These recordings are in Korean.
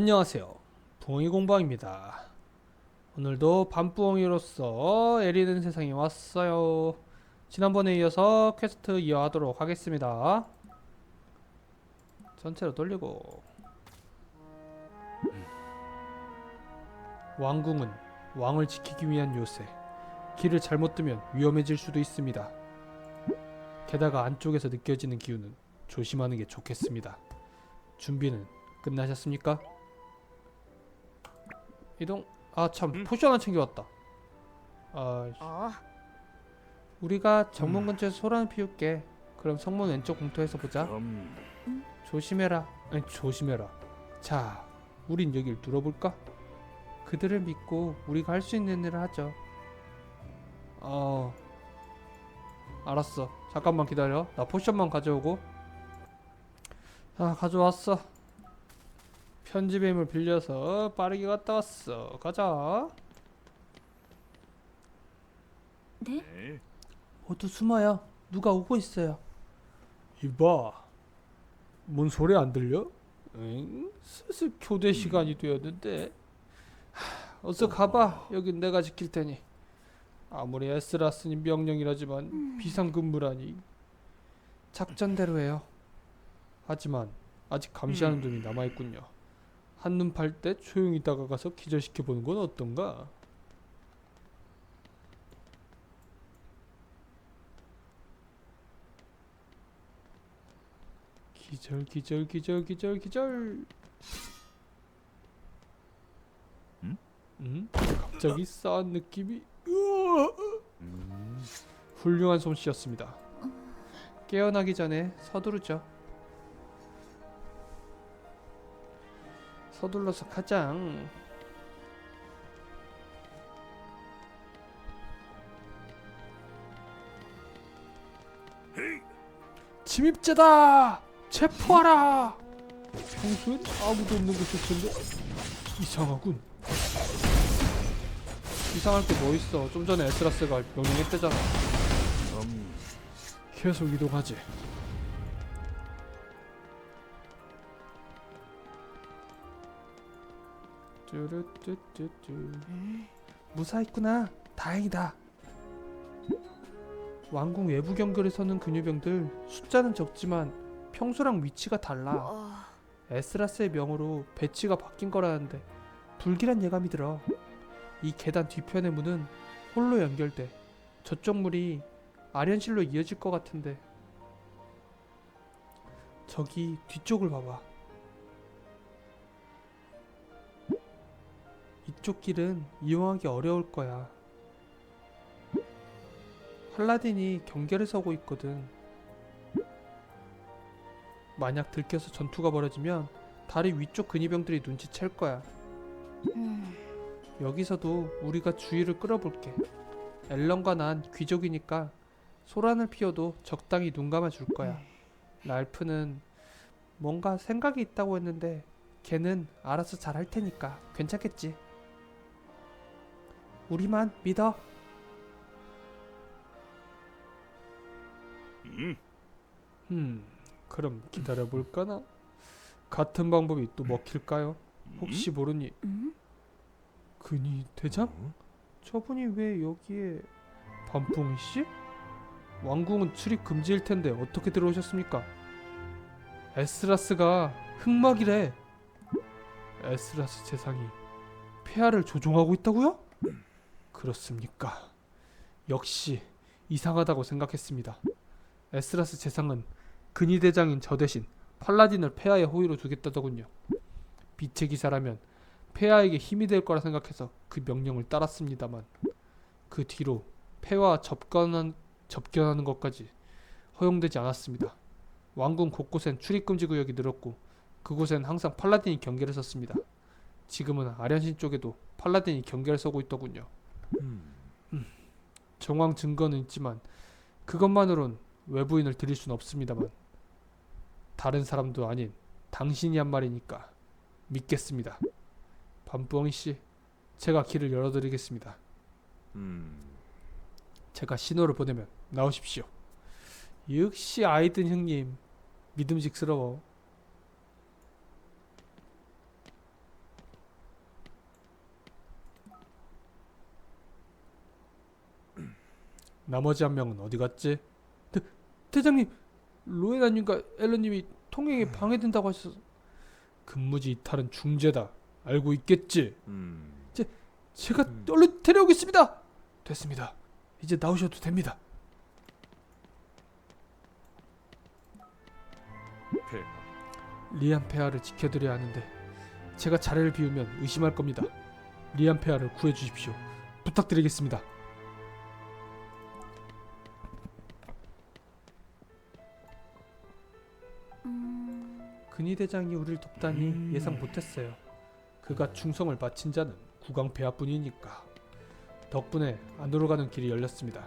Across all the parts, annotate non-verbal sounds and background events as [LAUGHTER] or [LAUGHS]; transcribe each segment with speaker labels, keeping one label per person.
Speaker 1: 안녕하세요. 부엉이 공방입니다. 오늘도 밤부엉이로서 에리는 세상에 왔어요. 지난번에 이어서 퀘스트 이어하도록 하겠습니다. 전체로 돌리고 왕궁은 왕을 지키기 위한 요새. 길을 잘못 뜨면 위험해질 수도 있습니다. 게다가 안쪽에서 느껴지는 기운은 조심하는 게 좋겠습니다. 준비는 끝나셨습니까? 이동. 아참
Speaker 2: 응?
Speaker 1: 포션 하나 챙겨왔다. 아
Speaker 3: 어,
Speaker 1: 우리가 정문 근처에서 소란을 피울게. 그럼 성문 왼쪽 공터에서 보자.
Speaker 2: 그럼
Speaker 1: 조심해라. 아니 조심해라. 자, 우린 여길 뚫어볼까? 그들을 믿고 우리가 할 수 있는 일을 하죠. 어. 알았어. 잠깐만 기다려. 나 포션만 가져오고. 아, 가져왔어. 편집의 힘을 빌려서 빠르게 갔다 왔어. 가자.
Speaker 2: 네.
Speaker 1: 모두 숨어요. 누가 오고 있어요. 이봐. 뭔 소리 안 들려? 응? 슬슬 교대 시간이 되었는데. 하, 어서 가봐. 여긴 내가 지킬 테니. 아무리 에스라스니 명령이라지만 비상근무라니. 작전대로 해요. 하지만 아직 감시하는 놈이 남아있군요. 한눈 팔 때 조용히 다가가서 기절시켜 보는 건 어떤가? 기절 기절 기절 기절 기절
Speaker 2: 응?
Speaker 1: 응? 갑자기 싸한 느낌이!
Speaker 2: 음.
Speaker 1: 훌륭한 솜씨였습니다 깨어나기 전에 서두르죠 서둘러서 가장. 침입자다! 체포하라! 평소엔 아무도 없는 텐데 이상하군. 이상할 게 뭐 있어? 좀 전에 에스라스가 명령했대잖아.
Speaker 2: 그럼
Speaker 1: 계속 이동하지 뚜루뚜뚜뚜 무사했구나 다행이다 왕궁 외부 경계를 서는 근유병들 숫자는 적지만 평소랑 위치가 달라
Speaker 3: 어,
Speaker 1: 에스라스의 명으로 배치가 바뀐 거라는데 불길한 예감이 들어. 이 계단 뒤편의 문은 홀로 연결돼. 저쪽 문이 아련실로 이어질 것 같은데. 저기 뒤쪽을 봐봐. 이쪽 길은 이용하기 어려울 거야. 팔라딘이 경계를 서고 있거든. 만약 들켜서 전투가 벌어지면 다리 위쪽 근위병들이 눈치챌 거야.
Speaker 3: 음,
Speaker 1: 여기서도 우리가 주의를 끌어볼게. 앨런과 난 귀족이니까 소란을 피워도 적당히 눈 감아 줄 거야. 랄프는 뭔가 생각이 있다고 했는데 걔는 알아서 잘 할 테니까 괜찮겠지. 우리만 믿어.
Speaker 2: 음.
Speaker 1: 음, 그럼 기다려 볼까나? 같은 방법이 또 먹힐까요?
Speaker 2: 음?
Speaker 1: 혹시 모르니
Speaker 3: 음?
Speaker 1: 근위 대장?
Speaker 2: 어?
Speaker 1: 저분이 왜 여기에 반풍이 씨? 왕궁은 출입 금지일 텐데 어떻게 들어오셨습니까? 에스라스가 흑막이래. 에스라스 재상이 폐하를 조종하고 있다고요? 그렇습니까? 역시 이상하다고 생각했습니다. 에스라스 재상은 근위 대장인 저 대신 팔라딘을 폐하의 호위로 두겠다더군요. 빛의 기사라면 폐하에게 힘이 될 거라 생각해서 그 명령을 따랐습니다만 그 뒤로 폐와 접견한, 접견하는 것까지 허용되지 않았습니다. 왕궁 곳곳엔 출입금지 구역이 늘었고 그곳엔 항상 팔라딘이 경계를 섰습니다. 지금은 아련신 쪽에도 팔라딘이 경계를 서고 있더군요.
Speaker 2: 음.
Speaker 1: 정황 증거는 있지만 그것만으론 외부인을 들일 수는 없습니다만 다른 사람도 아닌 당신이 한 말이니까 믿겠습니다. 밤부엉이 씨, 제가 길을 열어드리겠습니다.
Speaker 2: 음.
Speaker 1: 제가 신호를 보내면 나오십시오. 역시 아이든 형님 믿음직스러워. 나머지 한 명은 어디 갔지? 대, 대장님, 로에나님과 앨런님이 통행에 방해된다고 하셔서 근무지 이탈은 중재다. 알고 있겠지?
Speaker 2: 음.
Speaker 1: 제가
Speaker 2: 음.
Speaker 1: 얼른 데려오겠습니다. 됐습니다. 이제 나오셔도 됩니다. 리안 폐하를 지켜드려야 하는데 제가 자리를 비우면 의심할 겁니다. 리안 폐하를 구해주십시오. 부탁드리겠습니다. 근위 대장이 우리를 돕다니
Speaker 2: 음.
Speaker 1: 예상 못했어요. 그가 충성을 바친 자는 국왕 폐하뿐이니까. 덕분에 안으로 가는 길이 열렸습니다.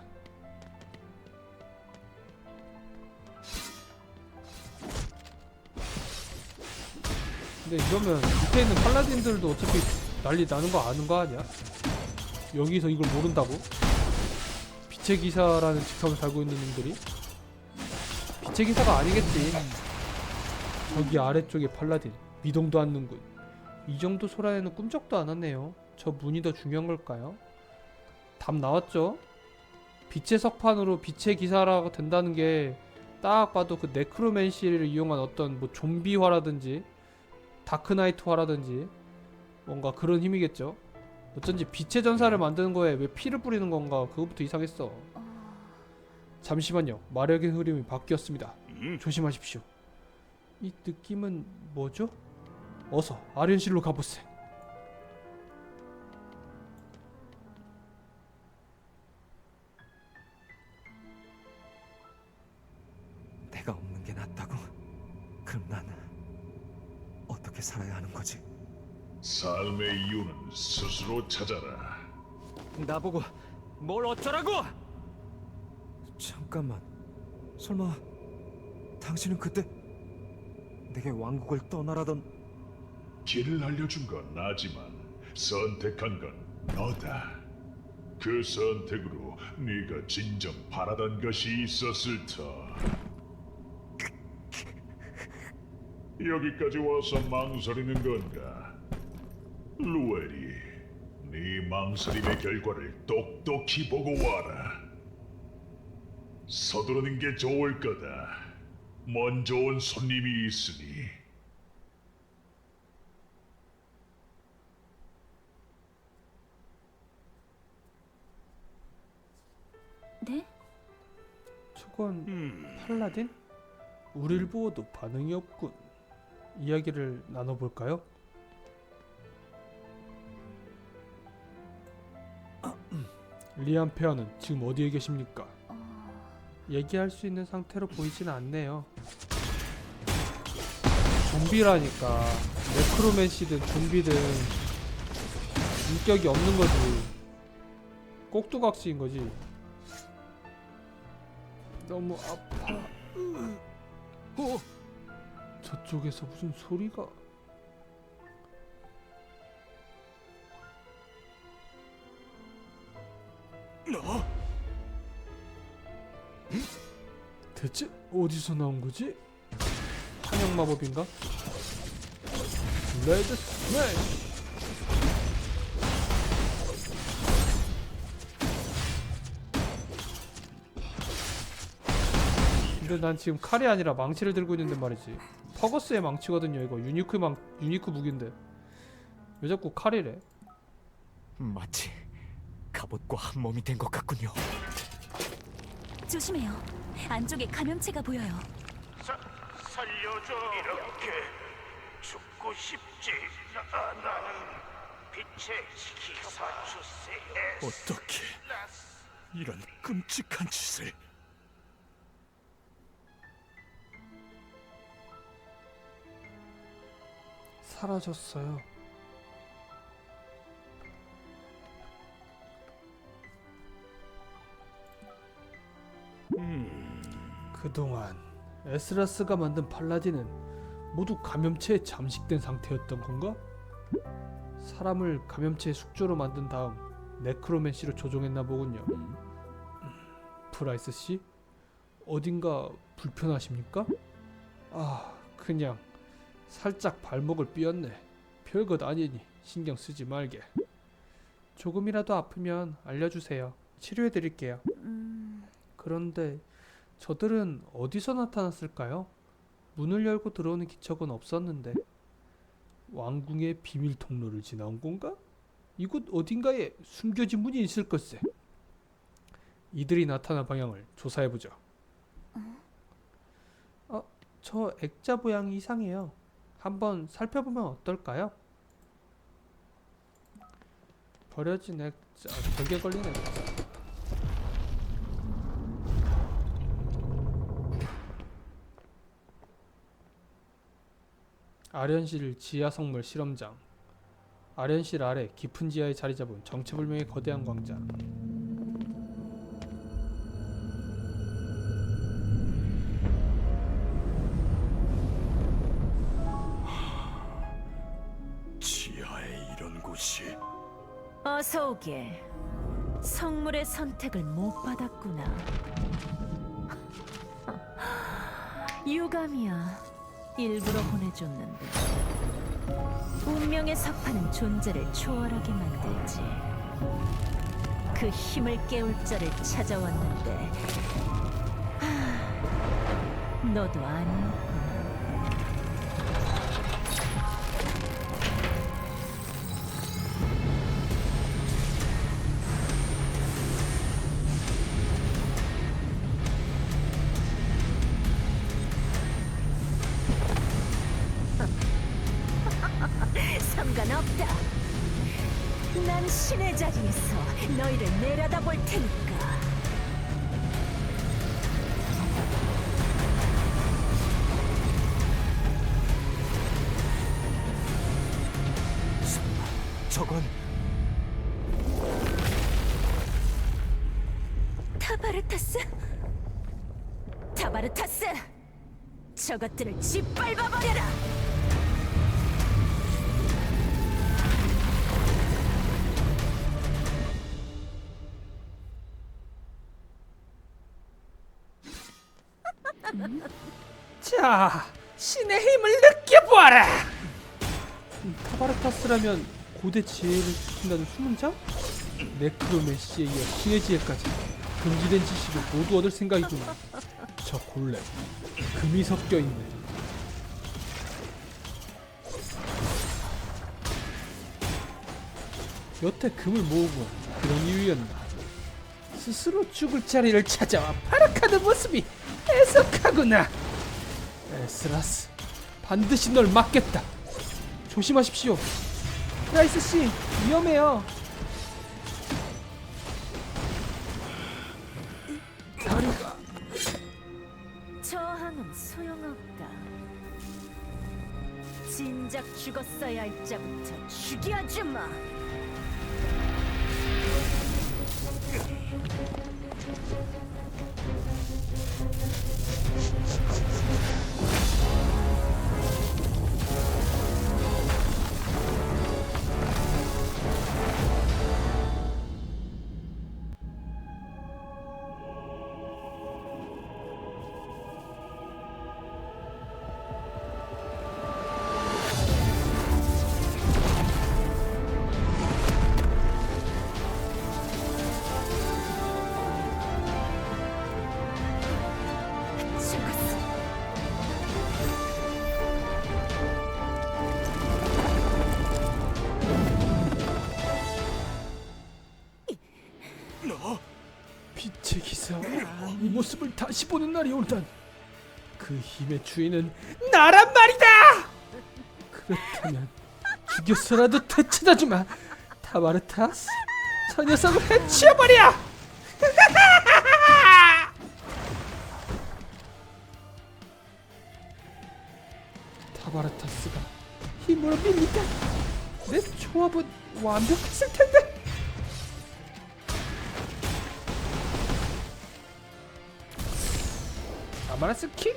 Speaker 1: 근데 이러면 밑에 있는 팔라딘들도 어차피 난리 나는 거 아는 거 아니야? 여기서 이걸 모른다고? 빛의 기사라는 직함을 달고 있는 놈들이? 빛의 기사가 아니겠지. 저기 아래쪽에 팔라딘 미동도 않는군. 이 정도 소란에는 꿈쩍도 않았네요. 저 문이 더 중요한 걸까요? 답 나왔죠? 빛의 석판으로 빛의 기사라가 된다는 게 딱 봐도 그 네크로맨시를 이용한 어떤 뭐 좀비화라든지 다크나이트화라든지 뭔가 그런 힘이겠죠. 어쩐지 빛의 전사를 만드는 거에 왜 피를 뿌리는 건가 그거부터 이상했어. 잠시만요. 마력의 흐름이 바뀌었습니다.
Speaker 2: 음.
Speaker 1: 조심하십시오. 이 느낌은 뭐죠? 어서 아련실로 가보세.
Speaker 3: 내가 없는 게 낫다고? 그럼 나는 어떻게 살아야 하는 거지?
Speaker 4: 삶의 이유는 스스로 찾아라.
Speaker 3: 나보고 뭘 어쩌라고? 잠깐만. 설마 당신은 그때 내게 왕국을 떠나라던
Speaker 4: 길을 알려준 건 나지만 선택한 건 너다. 그 선택으로 네가 진정 바라던 것이 있었을 터. 여기까지 와서 망설이는 건가? 루엘이 네 망설임의 결과를 똑똑히 보고 와라. 서두르는 게 좋을 거다. 먼저 온 손님이 있으니.
Speaker 5: 네?
Speaker 1: 저건
Speaker 2: 음.
Speaker 1: 팔라딘? 우릴 보고도 반응이 없군. 이야기를 나눠볼까요? [CLEARS THROAT] 리안 페어는 지금 어디에 계십니까? 얘기할 수 있는 상태로 보이지는 않네요. 좀비라니까 네크로맨시든 좀비든 인격이 없는 거지. 꼭두각시인 거지. 너무 아파. 어? 저쪽에서 무슨 소리가? 대체 어디서 나온 거지? 한약 마법인가? 레드 스매시! 근데 난 지금 칼이 아니라 망치를 들고 있는데 말이지. 퍼거스의 망치거든요. 이거 유니크 망 유니크 무기인데 왜 자꾸 칼이래?
Speaker 3: 마치 갑옷과 한 몸이 된 것 같군요.
Speaker 5: 조심해요. 안쪽에 감염체가 보여요.
Speaker 6: 사, 살려줘 이렇게 죽고 싶지 아, 나는 빛의 기사 주세
Speaker 3: 어떻게 이런 끔찍한 짓을?
Speaker 1: 사라졌어요. 그동안 에스라스가 만든 팔라딘은 모두 감염체에 잠식된 상태였던 건가? 사람을 감염체의 숙주로 만든 다음 네크로맨시로 조종했나 보군요. 프라이스 씨, 어딘가 불편하십니까? 아, 그냥 살짝 발목을 삐었네. 별것 아니니 신경 쓰지 말게. 조금이라도 아프면 알려주세요. 치료해 드릴게요.
Speaker 5: 음,
Speaker 1: 그런데 저들은 어디서 나타났을까요? 문을 열고 들어오는 기척은 없었는데 왕궁의 비밀 통로를 지나온 건가? 이곳 어딘가에 숨겨진 문이 있을 것세. 이들이 나타난 방향을 조사해 보죠. 어, 저 액자 모양이 이상해요. 한번 살펴보면 어떨까요? 버려진 액자, 벽에 걸린 액자. 아련실 지하 성물 실험장. 아련실 아래 깊은 지하에 자리 잡은 정체불명의 거대한 광장.
Speaker 2: 지하에 이런 곳이
Speaker 5: 어서 오게. 성물의 선택을 못 받았구나. [LAUGHS] 유감이야. 일부러 보내줬는데. 운명의 석판은 존재를 초월하게 만들지. 그 힘을 깨울 자를 찾아왔는데. 하, 너도 아니었구 신의 자리에서 너희를 내려다볼 테니까.
Speaker 3: 저건
Speaker 5: 타바르타스? 타바르타스! 저것들을 짓밟아버려라! [LAUGHS]
Speaker 1: 자, 신의 힘을 느껴보아라. 타바르타스라면 고대 지혜를 지킨다는 수문장? 네크로메시에 이어 신의 지혜까지 금지된 지식을 모두 얻을 생각이구나. 저 골렘 금이 섞여 있네. 여태 금을 모으고 그런 이유였나? 스스로 죽을 자리를 찾아와 파락하는 모습이 애석하구나. 에스라스, 반드시 널 막겠다. 조심하십시오. 라이스 씨, 위험해요. 다리가
Speaker 5: 저항은 소용없다. 진작 죽었어야 할 자부터 죽여주마!
Speaker 1: 모습을 다시 보는 날이 온단. 그 힘의 주인은 나란 말이다. 그렇다면 죽여서라도 되찾아주마. 타바르타스, 저 녀석을 해치워버려. [LAUGHS] 타바르타스가 힘으로 밀니까 내 조합은 완벽했을 텐데. 아마라스 킹.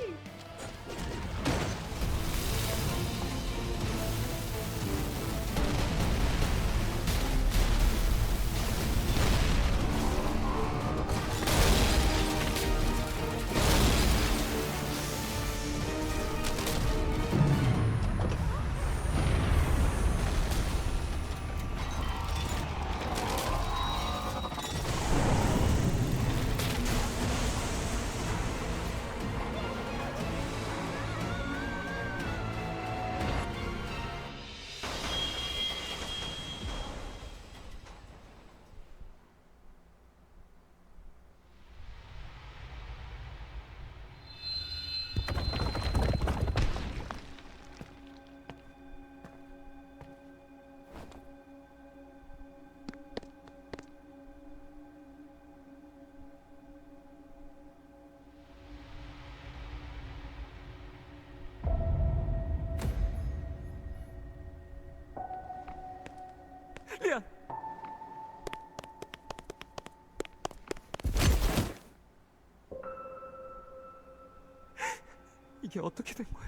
Speaker 3: 이게 어떻게 된 거야?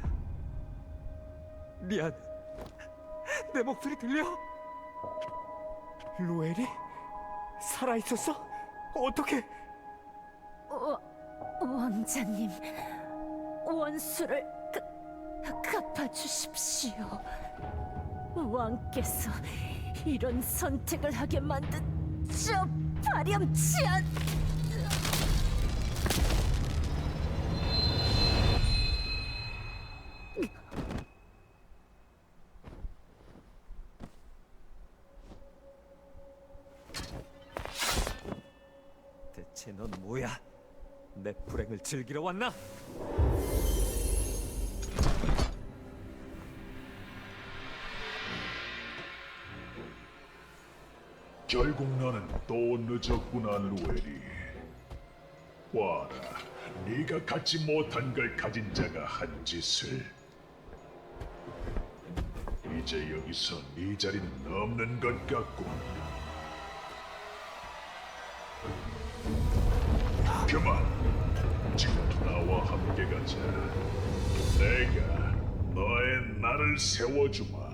Speaker 3: 미안. 내 목소리 들려? 루엘이 살아 있었어? 어떻게?
Speaker 5: 어, 왕자님, 원수를 가, 갚아주십시오. 왕께서 이런 선택을 하게 만든 저 파렴치한
Speaker 3: 불행을 즐기러 왔나?
Speaker 4: 결국 너는 또 늦었구나 루엘이. 와라 네가 갖지 못한 걸 가진 자가 한 짓을. 이제 여기서 네 자리는 없는 것 같군. 그만 나와 함께 가자. 내가 너의 나를 세워주마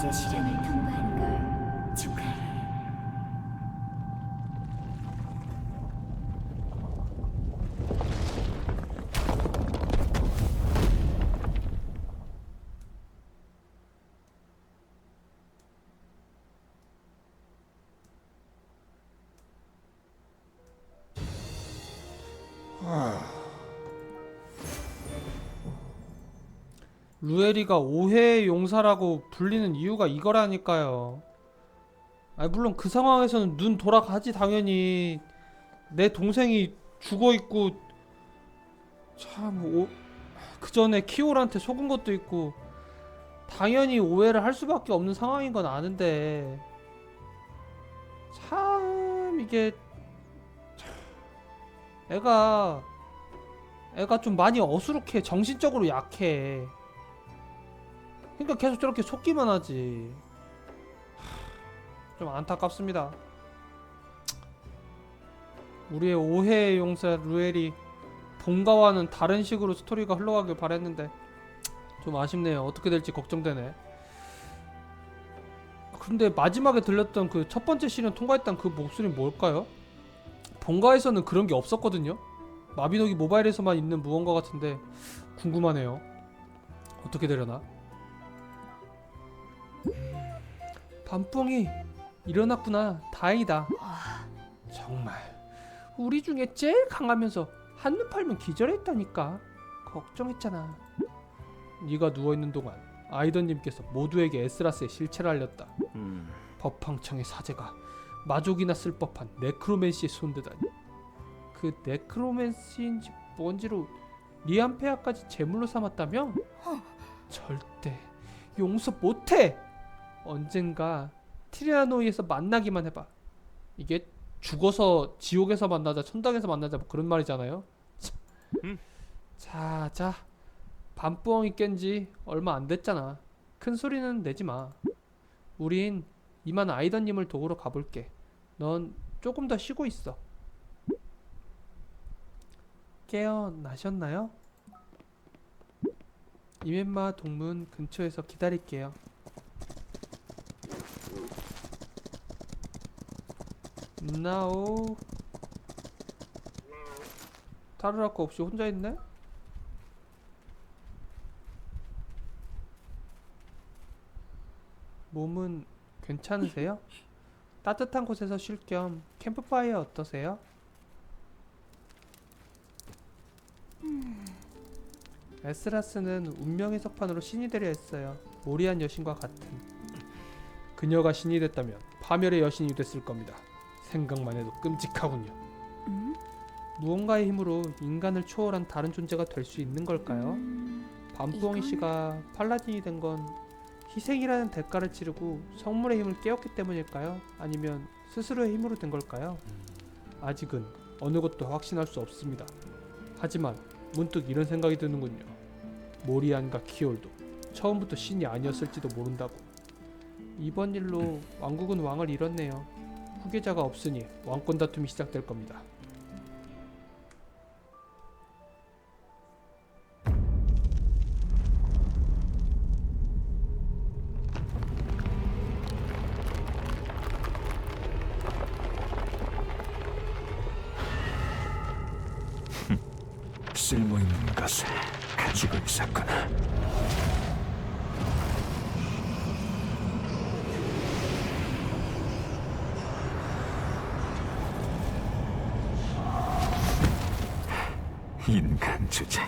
Speaker 5: 첫 번째 시
Speaker 1: 루에리가 오해의 용사라고 불리는 이유가 이거라니까요. 아 물론 그 상황에서는 눈 돌아가지 당연히 내 동생이 죽어 있고 참 그 전에 키올한테 속은 것도 있고 당연히 오해를 할 수밖에 없는 상황인 건 아는데 참 이게 참, 애가 애가 좀 많이 어수룩해 정신적으로 약해. 그러니까 계속 저렇게 속기만 하지. 하, 좀 안타깝습니다. 우리의 오해의 용사 루엘이 본가와는 다른 식으로 스토리가 흘러가길 바랬는데 좀 아쉽네요. 어떻게 될지 걱정되네. 근데 마지막에 들렸던 그 첫 번째 시련 통과했던 그 목소리는 뭘까요? 본가에서는 그런 게 없었거든요. 마비노기 모바일에서만 있는 무언가 같은데 궁금하네요. 어떻게 되려나? 밤뽕이 일어났구나. 다행이다. 정말 우리 중에 제일 강하면서 한눈 팔면 기절했다니까. 걱정했잖아. 네가 누워 있는 동안 아이던님께서 모두에게 에스라스의 실체를 알렸다. 법황청의 사제가 마족이나 쓸 법한 네크로맨시에 손대다니. 그 네크로맨시인지 뭔지로 리안페아까지 제물로 삼았다며? 절대 용서 못해. 언젠가 티리아노이에서 만나기만 해봐. 이게 죽어서 지옥에서 만나자, 천당에서 만나자 뭐 그런 말이잖아요. 참.
Speaker 3: 음.
Speaker 1: 자, 자, 밤부엉이 깬지 얼마 안 됐잖아. 큰 소리는 내지 마. 우린 이만 아이던님을 도우러 가볼게. 넌 조금 더 쉬고 있어. 깨어나셨나요? 이멘마 동문 근처에서 기다릴게요. 나오 타르라코 없이 혼자 있네? 몸은 괜찮으세요? 따뜻한 곳에서 쉴 겸 캠프파이어 어떠세요? 에스라스는 운명의 석판으로 신이 되려 했어요. 모리안 여신과 같은. 그녀가 신이 됐다면 파멸의 여신이 됐을 겁니다. 생각만 해도 끔찍하군요.
Speaker 5: 음?
Speaker 1: 무언가의 힘으로 인간을 초월한 다른 존재가 될 수 있는 걸까요? 밤부엉이
Speaker 5: 이건-
Speaker 1: 씨가 팔라딘이 된 건 희생이라는 대가를 치르고 성물의 힘을 깨웠기 때문일까요? 아니면 스스로의 힘으로 된 걸까요? 아직은 어느 것도 확신할 수 없습니다. 하지만 문득 이런 생각이 드는군요. 모리안과 키올도 처음부터 신이 아니었을지도 모른다고. 이번 일로 왕국은 왕을 잃었네요. 후계자가 없으니 왕권 다툼이 시작될 겁니다.
Speaker 2: 쓸모있는 것을 가지고 있었구나. 인간 주제에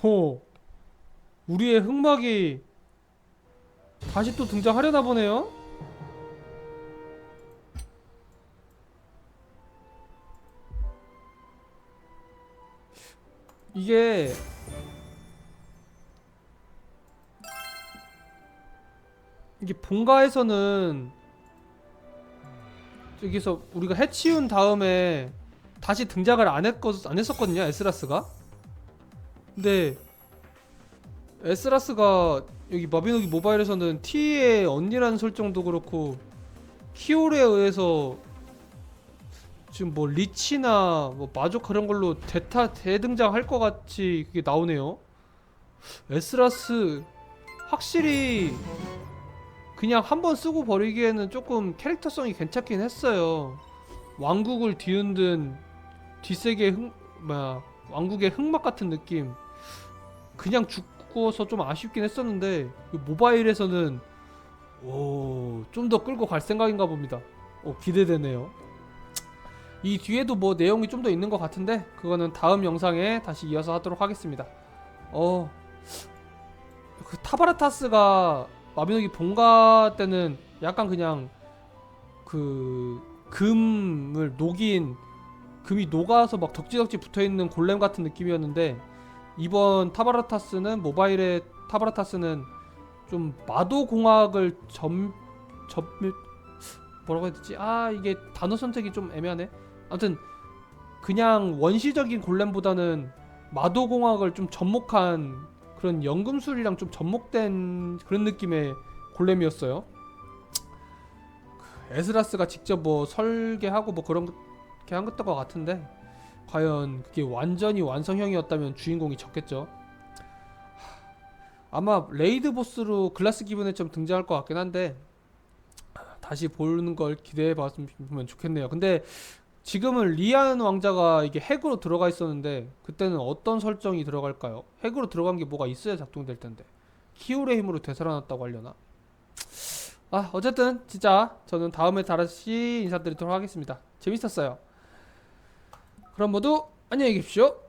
Speaker 1: 호 우리의 흑막이 다시 또 등장하려나 보네요. 이게 이게 본가에서는 여기서 우리가 해치운 다음에 다시 등장을 안, 했거, 안 했었거든요 에스라스가 근데 에스라스가 여기 마비노기 모바일에서는 T의 언니라는 설정도 그렇고 키올에 의해서 지금 뭐 리치나 뭐 마족 그런 걸로 대타 대등장할 것 같이 그게 나오네요. 에스라스 확실히 그냥 한 번 쓰고 버리기에는 조금 캐릭터성이 괜찮긴 했어요. 왕국을 뒤흔든 뒷세계 흑 뭐야 왕국의 흑막 같은 느낌. 그냥 죽어서 좀 아쉽긴 했었는데 그 모바일에서는 오좀 더 끌고 갈 생각인가 봅니다. 오 기대되네요. 이 뒤에도 뭐 내용이 좀 더 있는 것 같은데 그거는 다음 영상에 다시 이어서 하도록 하겠습니다. 어. 그 타바라타스가 마비노기 본가 때는 약간 그냥 그 금을 녹인 금이 녹아서 막 덕지덕지 붙어 있는 골렘 같은 느낌이었는데 이번 타바라타스는 모바일의 타바라타스는 좀 마도 공학을 점 점 뭐라고 해야 되지? 아 이게 단어 선택이 좀 애매하네. 아무튼 그냥 원시적인 골렘보다는 마도 공학을 좀 접목한 그런 연금술이랑 좀 접목된 그런 느낌의 골렘이었어요. 그 에스라스가 직접 뭐 설계하고 뭐 그런 게 한 것도 같은데 과연 그게 완전히 완성형이었다면 주인공이 적겠죠. 하, 아마 레이드 보스로 글라스 기분에 좀 등장할 것 같긴 한데 다시 보는 걸 기대해 봤으면 좋겠네요. 근데 지금은 리안 왕자가 이게 핵으로 들어가 있었는데 그때는 어떤 설정이 들어갈까요? 핵으로 들어간 게 뭐가 있어야 작동될 텐데 키울의 힘으로 되살아났다고 하려나? 아 어쨌든 진짜 저는 다음에 다시 인사드리도록 하겠습니다. 재밌었어요. 그럼 모두 안녕히 계십시오.